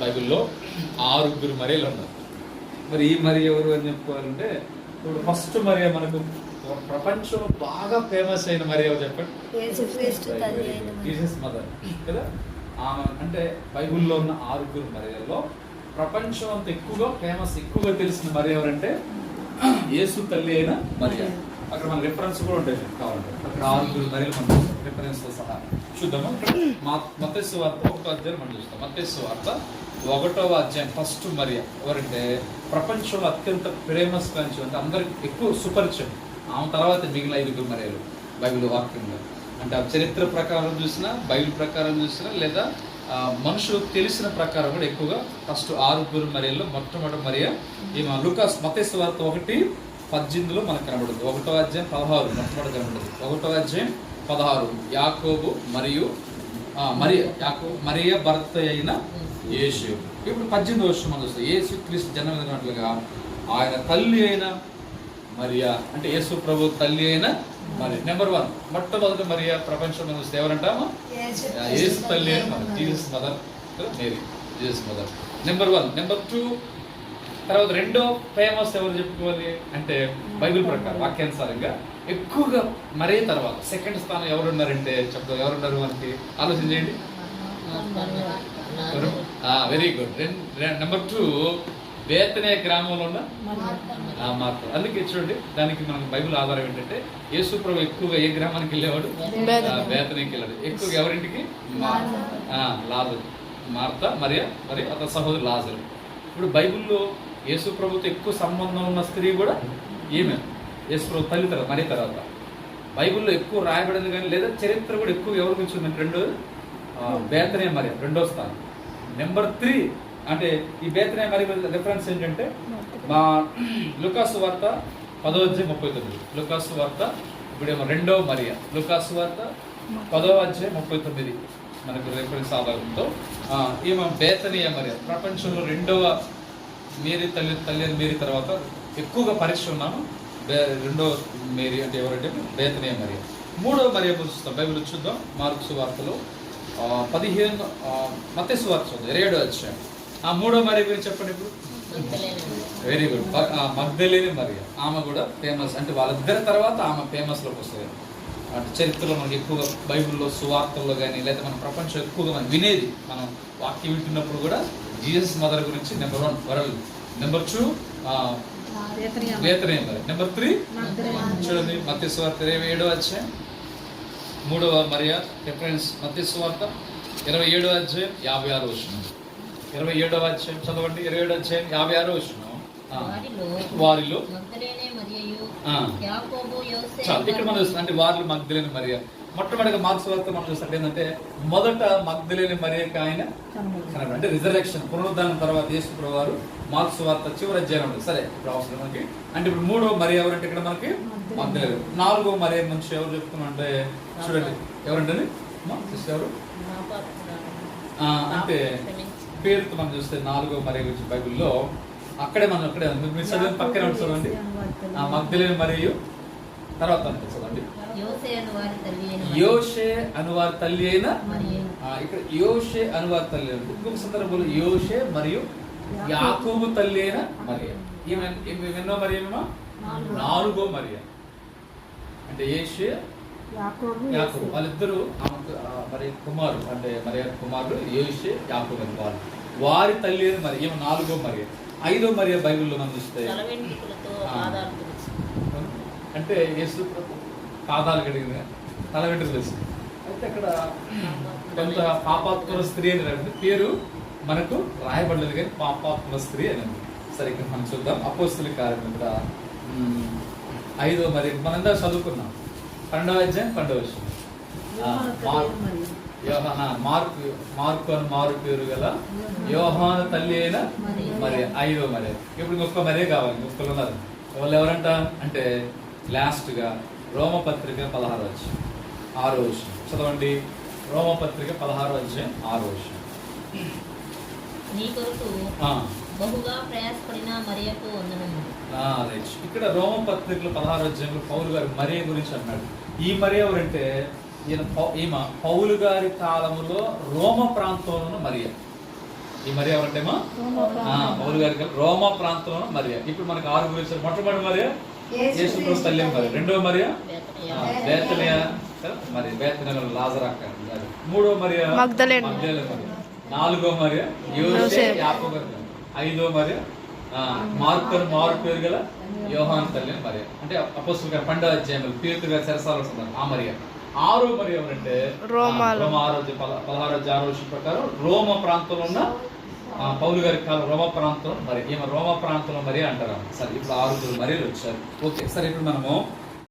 బైబిల్లో ఆరుగురు మరియలు ఉన్నారు. మరి ఈ మరి ఎవరు అని చెప్పుకోవాలంటే ఇప్పుడు ఫస్ట్ మరి మనకు ప్రపంచంలో బాగా ఫేమస్ అయిన మరి ఎవరు చెప్పండి? యేసుక్రీస్తు తల్లి అయిన మరియ. Jesus mother. కదా? ఆమె అంటే బైబిల్లో ఉన్న ఆరుగురు మరియల్లో ప్రపంచం అంత ఎక్కువగా ఫేమస్ ఎక్కువగా తెలిసిన మరి ఎవరంటే యేసు తల్లి అయిన మరియ. అక్కడ మన రిఫరెన్స్ కూడా ఉంటాయి మీకు కావాలంటే. అక్కడ ఆరుగురు మరియలు మనం రిఫరెన్స్తో సహా. చూద్దాము? మత్స్సు వార్త ఒకటో అధ్యాయం మనం చూస్తాం. మత్స్సు వార్త ఒకటవ అధ్యాయం ఫస్ట్ మరియా ఎవరంటే ప్రపంచంలో అత్యంత ఫేమస్ కంచి అంటే అందరికి ఎక్కువ సుపరిచయం. ఆమె తర్వాత మిగిలిన ఐదుగురు మరియలు బైబిల్ వాక్యంలో. అంటే ఆ చరిత్ర ప్రకారం చూసినా బైబిల్ ప్రకారం చూసినా లేదా మనుషులకు తెలిసిన ప్రకారం కూడా ఎక్కువగా ఫస్ట్ ఆరుగురు మరియల్లో మొట్టమొదటి మరియ ఈమె లుకాస్ మతేశ్వ వార్త ఒకటి పద్దెనిమిదిలో మనకు కనబడుతుంది. ఒకటో అధ్యాయం పదహారు మొట్టమొదటి కనబడుతుంది. ఒకటో అధ్యాయం పదహారు. యాకోబు మరియు మరియ యాకో మరియ భర్త అయిన యేసు ఇప్పుడు పద్దెనిమిది వర్షం మనం చూస్తాం యేసు క్రీస్తు జన్మదినట్లుగా ఆయన తల్లి అయిన మరియా అంటే యేసు ప్రభు తల్లి అయిన మరి నెంబర్ వన్ మొట్టమొదటి మరియా ప్రపంచంలో చూస్తే ఎవరంటామా ఆ, యేసు తల్లి అయిన మరి Jesus mother Mary Jesus mother number one number two తర్వాత రెండో ఫేమస్ ఎవరు చెప్పుకోవాలి అంటే బైబిల్ ప్రకారం వాక్యానుసారంగా ఎక్కువగా మరే తర్వాత సెకండ్ స్థానం ఎవరున్నారంటే చెప్తాం ఎవరున్నారు మనకి ఆలోచన చేయండి very good number two Bethany గ్రామంలో ఉన్న ఆ మార్పు అందుకే చూడండి దానికి మనం బైబిల్ ఆధారం ఏంటంటే యేసు ప్రభు ఎక్కువగా ఏ గ్రామానికి వెళ్ళేవాడు? బేతనీకి వెళ్ళాడు. ఎక్కువగా ఎవరింటికి? లాజరు. మార్త మరియ మరి అతని సహోదరు లాజరు. ఇప్పుడు బైబిల్లో యేసు ప్రభుతో ఎక్కువ సంబంధం ఉన్న స్త్రీ కూడా ఈమె. యేసు ప్రభు తల్లి తర్వాత మరి తర్వాత. బైబిల్లో ఎక్కువ రాయబడింది కానీ లేదా చరిత్ర కూడా ఎక్కువ ఎవరి గురించి ఉందంటే రెండో బేతనే మరి రెండో స్థానం. నెంబర్ త్రీ అంటే ఈ బేతనే మరి రిఫరెన్స్ ఏంటంటే మా లుకాసు వార్త పదో అధ్యాయం ముప్పై తొమ్మిది. లుకాసు వార్త ఇప్పుడేమో రెండో మరియ. లుకాసు వార్త పదో అధ్యాయం ముప్పై తొమ్మిది మనకు రిఫరెన్స్ ఆధారంతో. ఈమె బేతనీయ మరియ. ప్రపంచంలో రెండవ మేరీ తల్లి తల్లి మేరీ తర్వాత ఎక్కువగా పరీక్ష ఉన్నాము రెండో మేరీ అంటే ఎవరంటే బేతనీయ మరియ. మూడవ మరియ చూస్తాం. బైబిల్ చూద్దాం. మార్క్స్ వార్తలో పదిహేను మత్స్సు వార్త చూద్దాం ఇరవై ఏడో అధ్యాయం. ఆ మూడో మరియ గురించి చెప్పండి ఇప్పుడు. Very good Magdalene Mariya. ఆమె కూడా ఫేమస్ అంటే వాళ్ళిద్దరి తర్వాత ఆమె ఫేమస్లోకి వస్తుంది. అంటే చరిత్రలో మనకి ఎక్కువగా బైబిల్లో సువార్తల్లో కానీ లేదా మన ప్రపంచం ఎక్కువగా మనం వినేది. మనం వాక్యం వింటున్నప్పుడు కూడా జీసస్ మదర్ గురించి number one world. Number two Bethany మరి. నెంబర్ త్రీ చూడండి ఇరవై ఏడో అధ్యాయం. మూడవ మరియ రిఫరెన్స్ మత్స్య సువార్త ఇరవై ఏడో అధ్యాయం యాభై ఆరు వచ్చిన ఇరవై ఏడవ అధ్యాయం చదవండి. ఇరవై ఏడో అధ్యాయం యాభై ఆరు వచ్చిన వారిలో ఇక్కడ మనం అంటే వారిలో మగ్ధులేని మరియ. మొట్టమొదటిగా మార్క్స్ వార్త మనం చూస్తాం ఏంటంటే మొదట మగ్ధులేని మరియకి ఆయన అంటే రిజర్వేషన్ పునరుద్ధానం తర్వాత యేసు ప్రభు వారు మార్క్స్ వార్త చివరి అధ్యాయం ఉంటుంది. సరే ఇప్పుడు అవసరం మనకి. అంటే ఇప్పుడు మూడో మరి ఎవరంటే ఇక్కడ మనకి? మగ్ధులేని. నాలుగో మరి నుంచి ఎవరు చెప్తున్నాం అంటే చూడండి. ఎవరంటే ఎవరు? ఆ, అంటే పేరుతో మనం చూస్తే నాలుగో మరి గురించి బైబిల్లో అక్కడే మనం అక్కడే. మీరు చదివిన పక్కనే ఉంటుంది చూడండి. ఆ మగ్ధులేని మరియు తర్వాత ఉంటుంది చూడండి. యోసే అను వారి తల్లి అయిన యోషే అనువారి తల్లి అయిన మరియ ఆ, ఇక్కడ యోషే అనువారి తల్లి అయిన. ఇంకొక సందర్భంలో యోషే మరియు యాకోబు తల్లి అయిన మరియ. ఈమె ఎన్నో మరి ఏమేమో నాలుగో. మరియ. అంటే యేషే యాకోబు వాళ్ళిద్దరూ మరి కుమారుడు అంటే మరి కుమారుడు యోషే యాకోబు అని వాళ్ళు. వారి తల్లి అయిన మరి ఈమె నాలుగో మరియ. ఐదో మరియ బైబిల్లో మనం చూస్తే తల వెంట్రుకలతో ఆ. పాదాలు తుడిచి అంటే యేసు పాదాలు కడిగిన తల వెంట్రుకలు వేసింది అయితే అక్కడ కొంత పాపాత్మల స్త్రీ అని రాసింది. పేరు మనకు రాయబడలేదు కానీ పాపాత్మల స్త్రీ అని. సరే ఇక్కడ మనం చూద్దాం. అపోస్తుల కార్యం మ్, ఐదో మరి మనందరం చదువుకున్నాం పన్నెండవ అధ్యాయం పన్నెండవ విషయం యోహాన మార్కు మార్కు అని మారు పేరు గల యోహాన తల్లి అయిన మరి ఐదో మరి ఇప్పుడు ఇంకొక మరే కావాలి. ఇంకొకరు ఉన్నారు. వాళ్ళు ఎవరంట? అంటే లాస్ట్గా రోమపత్రిక పదహారు వచ్చి ఆరో విషయం చదవండి. రోమపత్రిక పదహారు వచ్చి ఆరో విషయం నీ కొరకు ఆ, బహుగా ప్రయాసపడిన మరియకు వందనము ఆ, రైట్. ఇక్కడ రోమపత్రికలో పదహారు అధ్యాయంలో పౌలు గారు మరియ గురించి అన్నాడు. ఈ మరి ఎవరంటే ఈయన ఈమె పౌలు గారి కాలములో రోమ ప్రాంతంలో మరియ. ఈ మరి ఎవరంటేమో? ఆ, పౌలు గారి రోమా ప్రాంతంలో మరియా. ఇప్పుడు మనకు ఆరుగురు వచ్చారు మొట్టమొదటి మరియా? యేసు తల్లి మరి రెండో మరియా? బేతనియా. ఆ, బేతనియా కదా? మరి బేతనియా లాజర్ అక్క మరి మూడో మరియా? మగ్దలేనే. మగ్దలేనే మరియా నాలుగో మరియా? యోసేపు. యాకోబు. ఐదో మరియా? ఆ, మార్కు అని మారు పేరు గల యోహాన్ తల్లి అని మరియా? అంటే అపోస్తుల గారి గారి సరసాలు ఆ మరియా. ఆరో మరి ఎవరంటే రోమ పదహారో ప్రకారం రోమ ప్రాంతంలో ఉన్న పౌలు గారి కాలం రోమ ప్రాంతం మరి ఈమె రోమ ప్రాంతంలో మరి అంటారు సరే ఇప్పుడు ఆరుగురు మరీలు వచ్చారు. ఓకే సరే ఇప్పుడు మనము